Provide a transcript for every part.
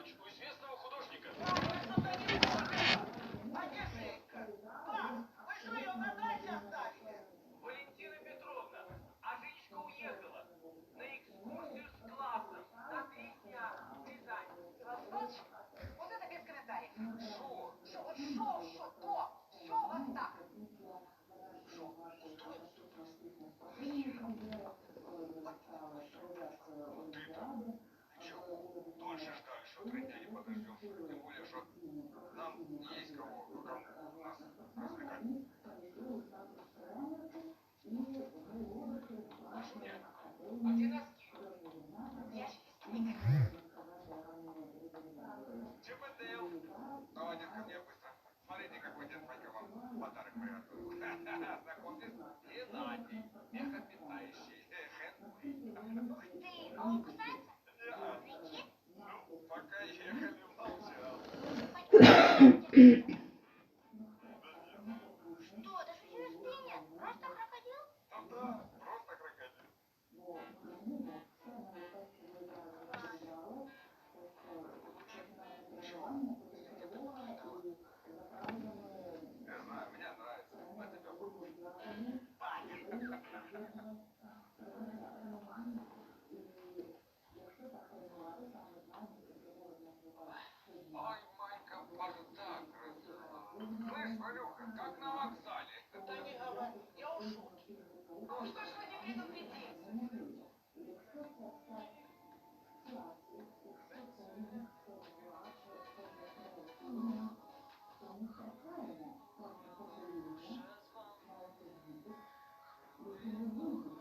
дочку известного художника. Одержинка! Мам, вы что, ее на даче оставили? Валентина Петровна, а Женечка уехала на экскурсию с классом на три дня в Рязань. Сволочь, вот это без комментариев. Шо? Шо, вот шо, шо, то, все у вас так. Шо, устроим ступор. Вот, вот. Ты-то, ты-то, дольше ждал еще три недели подождем. Тем более, что нам есть Боже.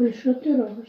Ой, що ти робиш?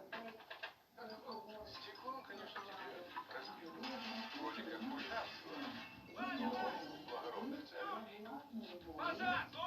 What's up?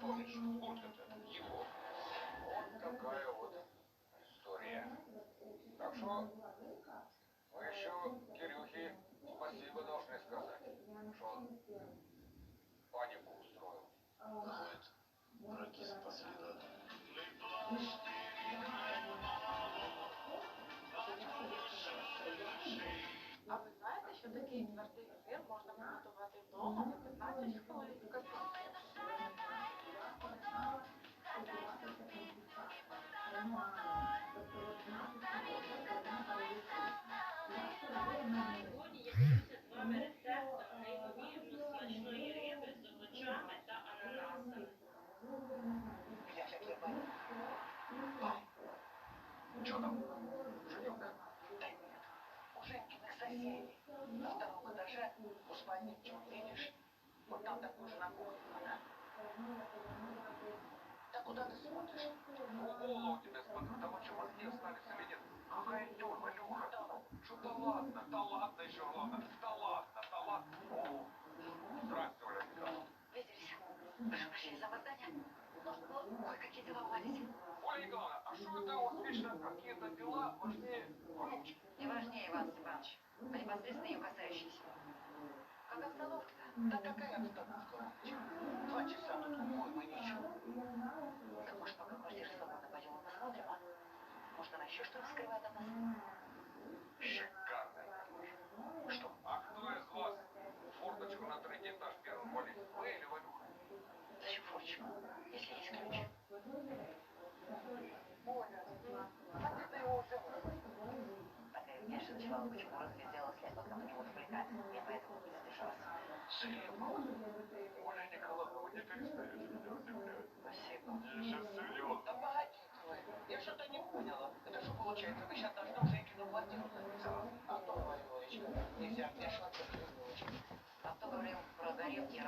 Помнишь, вот этот его. Вот такая вот история. Так что мы еще Кирюхе спасибо должны сказать, что он панику устроил. Выходит, враги Что там? Женюка? Да нет. У Женькиных соседей. На втором этаже у спальники, вот видишь? Вот там так можно на кухню, да? Да куда ты смотришь? Голову тебе смотрю, там вообще мозги остались или нет? Какая тёрма, Валюха? Что да ладно, да ладно еще ладно, да ладно, да ладно. О, здрасте, Оля Николаевна. Виделись. Прошу прощения за опоздание. Было кое-какие дела уладить. Оля Николаевна, а что это у вас вечно какие-то дела важнее внучки? Не важнее, Иван Степанович, а непосредственно ее касающиеся. Как обстановка-то? Да какая обстановка? Два часа тут уходим и ничего. Так может, пока квартира свободна, пойдем и посмотрим, а? Может, она еще что-то скрывает от нас? Шикарная картошка. Что, а кто из вас форточку на третий этаж первым валит? Вы или Валюха? Зачем форчику, если есть ключ? Оля, а ты его взяла? Такая, конечно, сначала почему разглядела след, пока на отвлекать. Я поэтому не задержалась. Слепо? Оля Николаевна, не перестаете меня удивлять. Спасибо. Я сейчас серьезно. Да погодите я что-то не поняла. Это что получается, вы сейчас должны Женькину квартиру записать? Антон Владимирович, нельзя вмешиваться в ребеночка. А кто говорил про горелки